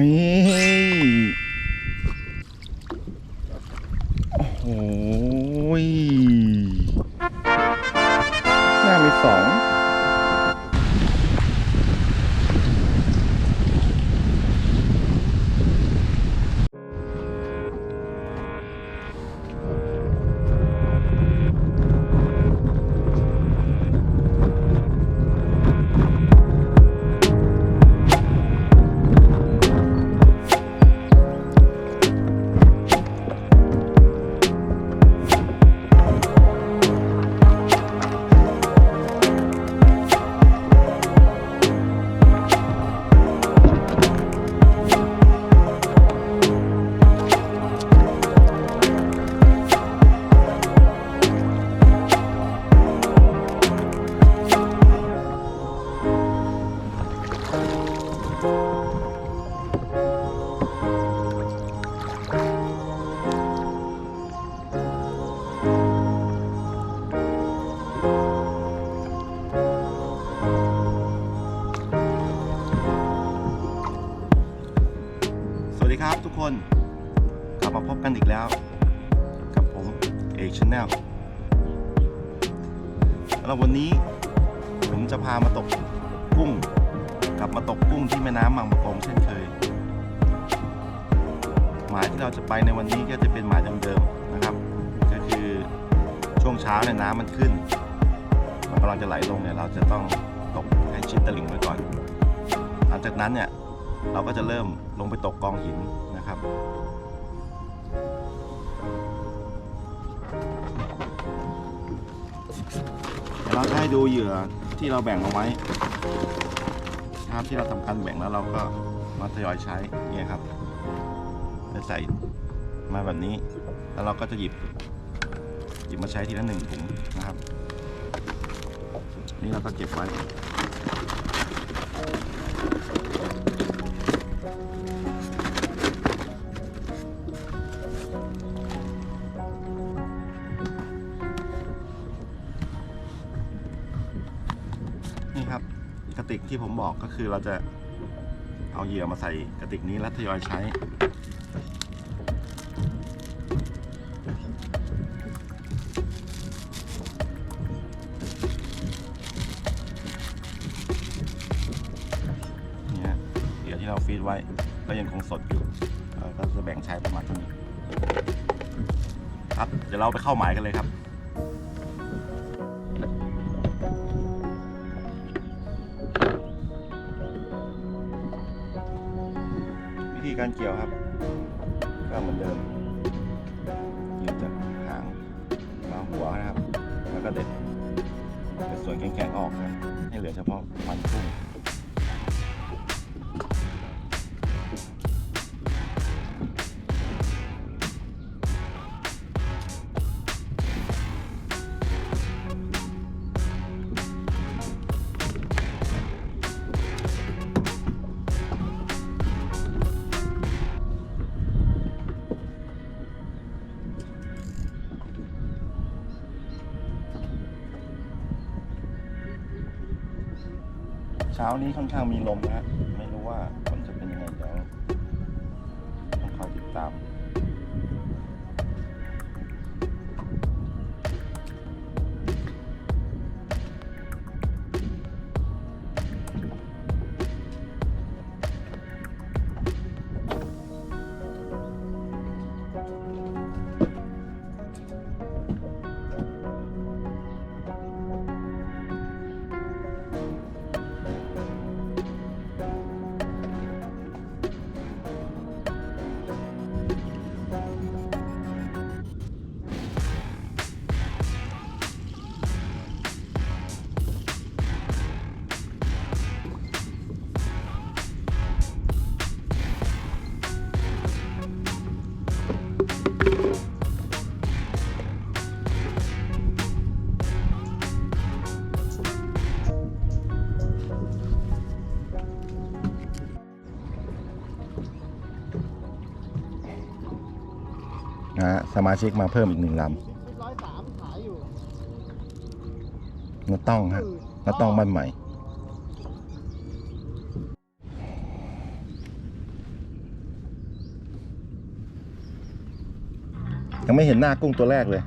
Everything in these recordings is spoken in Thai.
นี่ ดีครับทุกคนกลับมาพบกันอีกแล้ว กับผมเอกชาแนลแล้ววันนี้ผมจะพามาตกกุ้งกลับมาตกกุ้งที่แม่น้ำบางประกงเช่นเคย หมายที่เราจะไปในวันนี้ก็จะเป็นหมายเดิมๆนะครับ ก็คือช่วงเช้าเนี่ยน้ำมันขึ้น มันกำลังจะไหลลงเนี่ยเราจะต้องตกให้ชิดตลิ่งไว้ก่อน หลังจากนั้นเนี่ยเราก็จะเริ่ม ลงไปตกกองหินนะครับเดี๋ยวเราจะให้ดูเหยื่อที่เราแบ่งเอาไว้นะครับที่เราทำการแบ่งแล้วเราก็มาทยอยใช้เนี่ยครับจะใส่มาแบบนี้ แล้วเราก็จะหยิบ หยิบมาใช้ทีละหนึ่งถุงนะครับ นี่เราก็เก็บไว้ นี่ครับกระติกที่ผมบอกก็คือเราจะเอาเหยื่อมาใส่กระติกนี้แล้วทยอยใช้เหยื่อที่เราฟีดไว้ก็ยังคงสดอยู่เราก็จะแบ่งใช้ประมาณนี้ครับ เดี๋ยวเราไปเข้าหมายกันเลยครับ ธีการเกี่ยวครับก็เหมือนเดิมเกี่จากหางมาหัวนะครับ แล้วก็เด็ดเป็นส่วนแข็งๆออกครับ ให้เหลือเฉพาะมันกุ้ง เช้านี้ค่อนข้างมีลมนะฮะไม่รู้ว่าผลจะเป็นยังไงเดี๋ยวต้องคอยติดตาม มาชิกมาเพิ่มอีกหนึ่งลำน้าต้องฮะน้าต้องบ้านใหม่ ยังไม่เห็นหน้ากุ้งตัวแรกเลย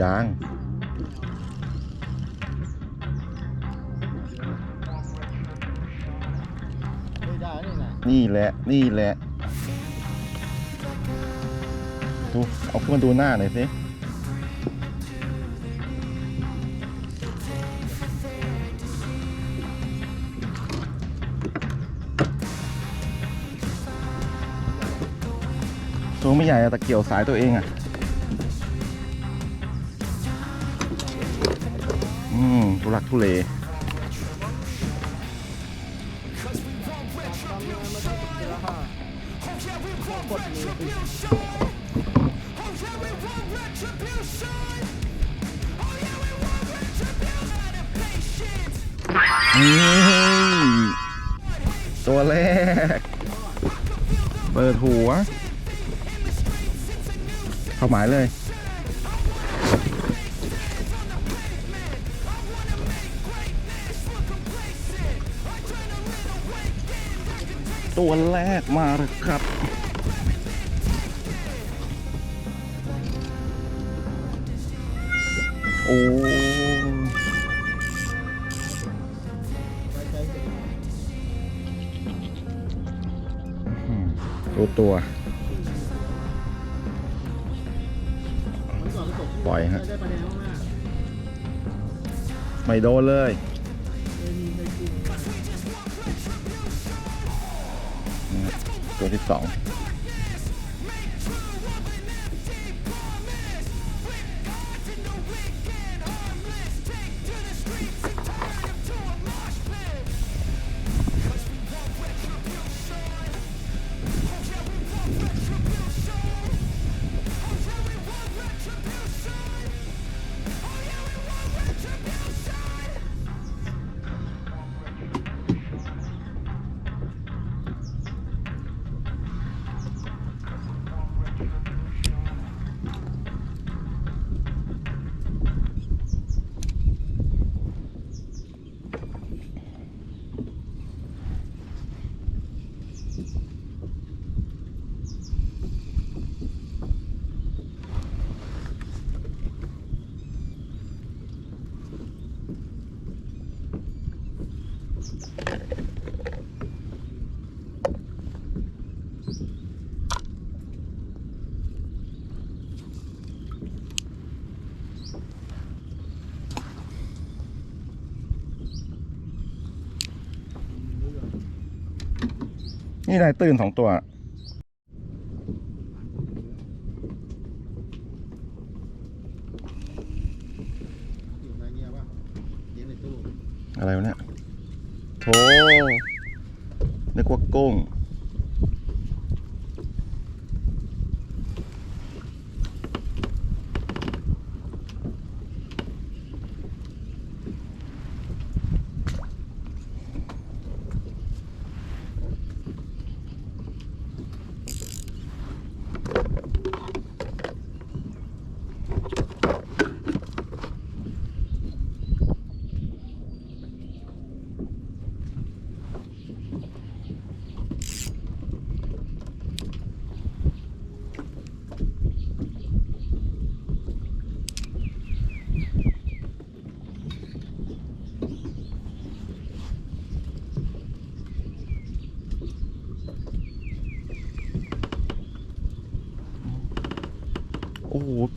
ยางนี่แหละ นี่แหละ ดูเอาขึ้นมาดูหน้าหน่อยสิตัวไม่ใหญ่แต่เกี่ยวสายตัวเองอะ อืมทุลักทุเล เข้าหมายเลยตัวแรกมาแล้วครับ โอ้ไว้ใจเสร็จอืมดูตัว ไม่โดนเลย ตัวที่สอง นี่นายตื่นสองตัวอะอะไรวะเนี่ยโถนึกว่ากุ้ง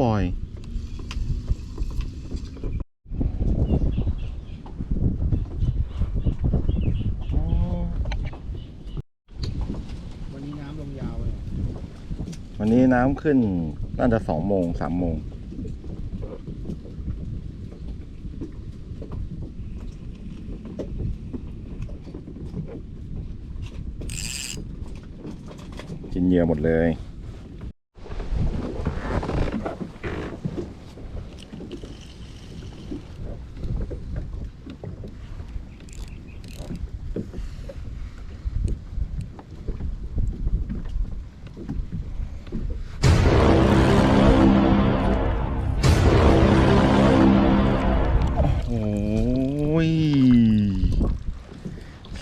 ปล่อย วันนี้น้ำลงยาวเลยวันนี้น้ำขึ้นน่าจะสองโมงสามโมง กินเหยื่อหมดเลย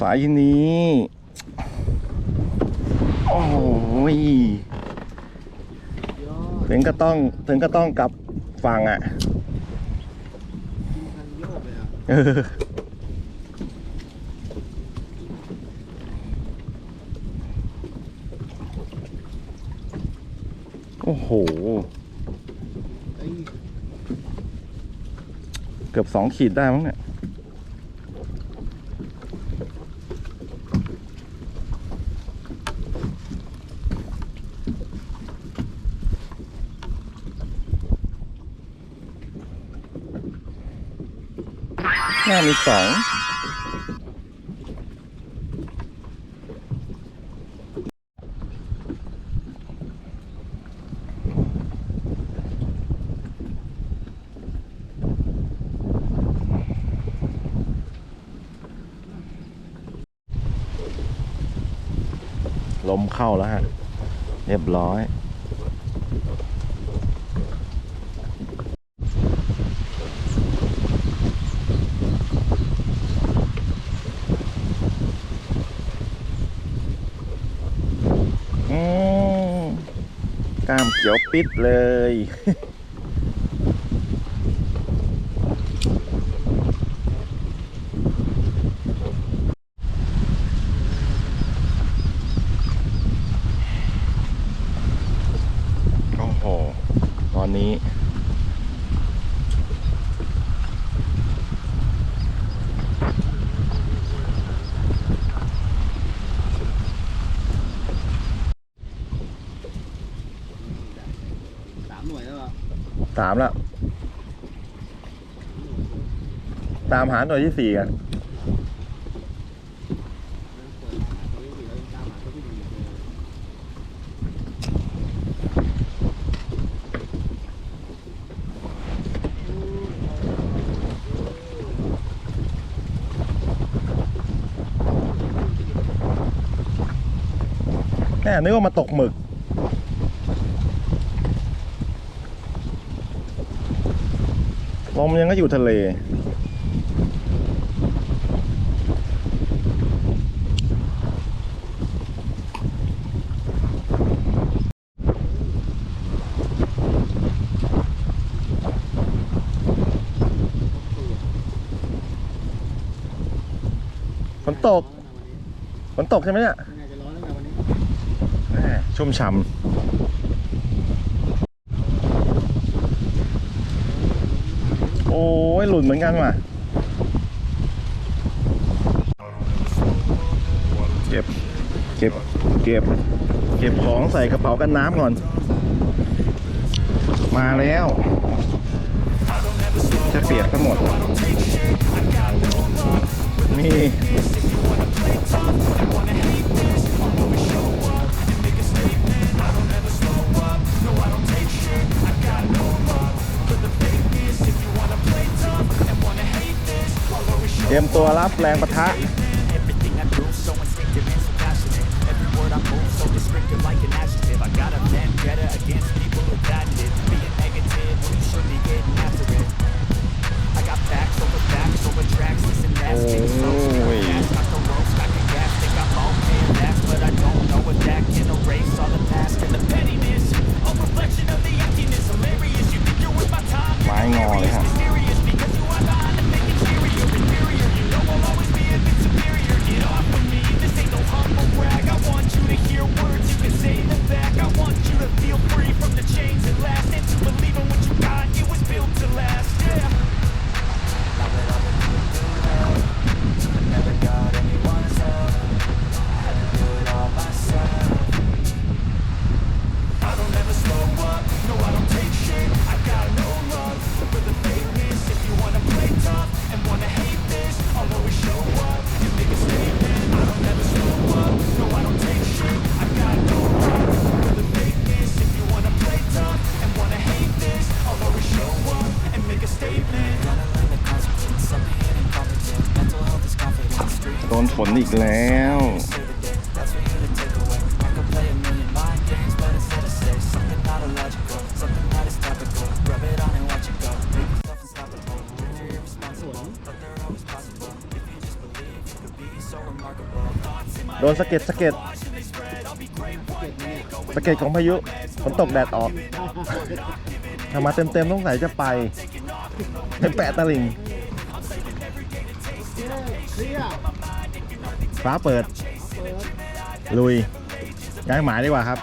สายนี้ โอ้ยถึงก็ต้องถึงก็ต้องกลับฝั่งอะโยกเออโอ้โห เกือบสองขีดได้มั้งเนี่ย น่ามีสองลมเข้าแล้วฮะ เรียบร้อย อืมกล้ามเขียว ปิดเลย โอ้โห ตอนนี้ สามหน่วยแล้วอะ สามแล้ว ตามหาหน่วยที่สี่กันตัวที่สี่กันแน่นึกว่ามาตกหมึก ลมยังก็อยู่ทะเล ฝนตก ฝนตกใช่ไหมเนี่ยยังไงจะร้อนแล้วไงวันนี้แม่ชุ่มฉ่ำ โุดเหมือนกันว่ะ เก็บ เก็บ เก็บ เก็บของใส่กระเป๋ากันน้ำก่อน มาแล้ว จะเปียกทั้งหมด นี่ ตรียมตัวรับแรงปะทะ ฝนอีกแล้ว โดนสะเก็ดสะเก็ดสะเก็ดของพายุฝนตกแดดออกทำมาเต็มๆต้องไหนจะไปเป็นแปะตะลิง Yeah. ฟ้าเปิด ลุยย้ายหมายดีกว่าครับ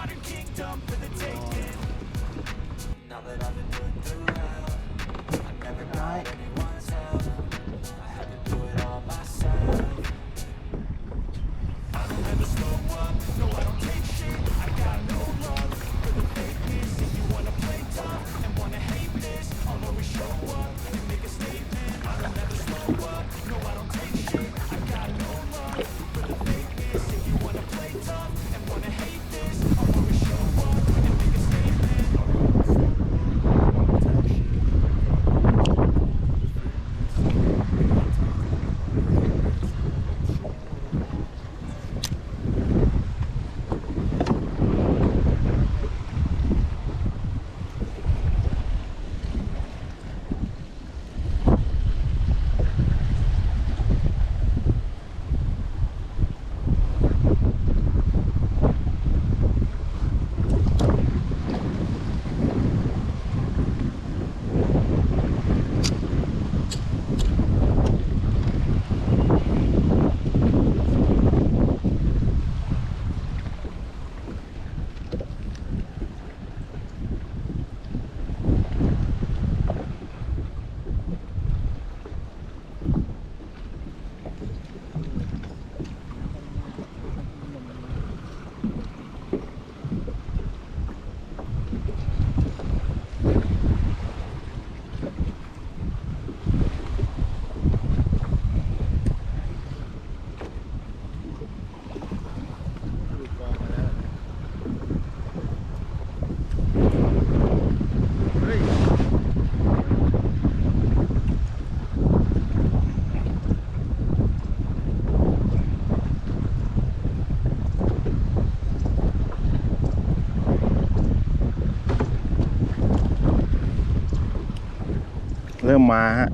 มมาฮะ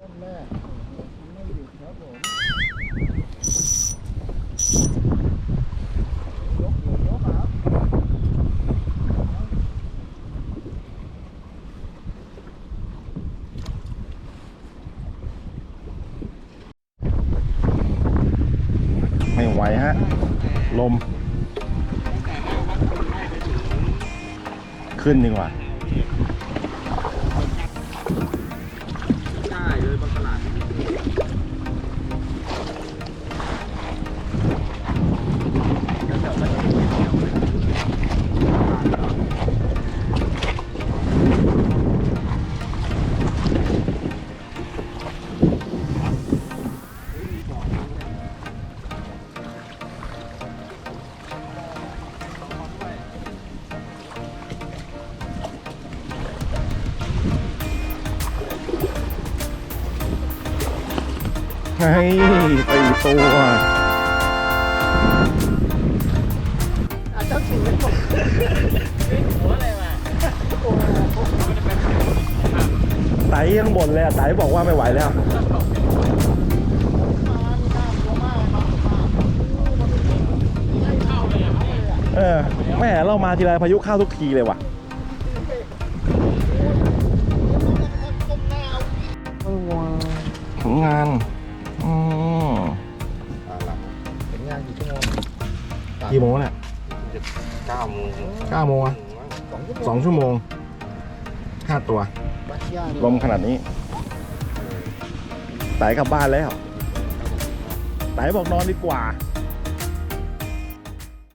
ต้นแรกไม่หยุดครับผมยกหัวยกครับ ไม่ไหวฮะ ลม ขึ้นดีกว่า เข้าเลยอะเข้าเลยอะเออแม่เรามาทีไรพายุเข้าทุกทีเลยว่ะผลงานอืมเป็นงานกี่ชั่วโมงกี่โมงเนี่ยเก้าโมงเก้าโมงอะสองชั่วโมงสองชั่วโมงห้าตัวบาชิยานี่ลมขนาดนี้ ไตกลับบ้านแล้วไตบอกนอนดีกว่า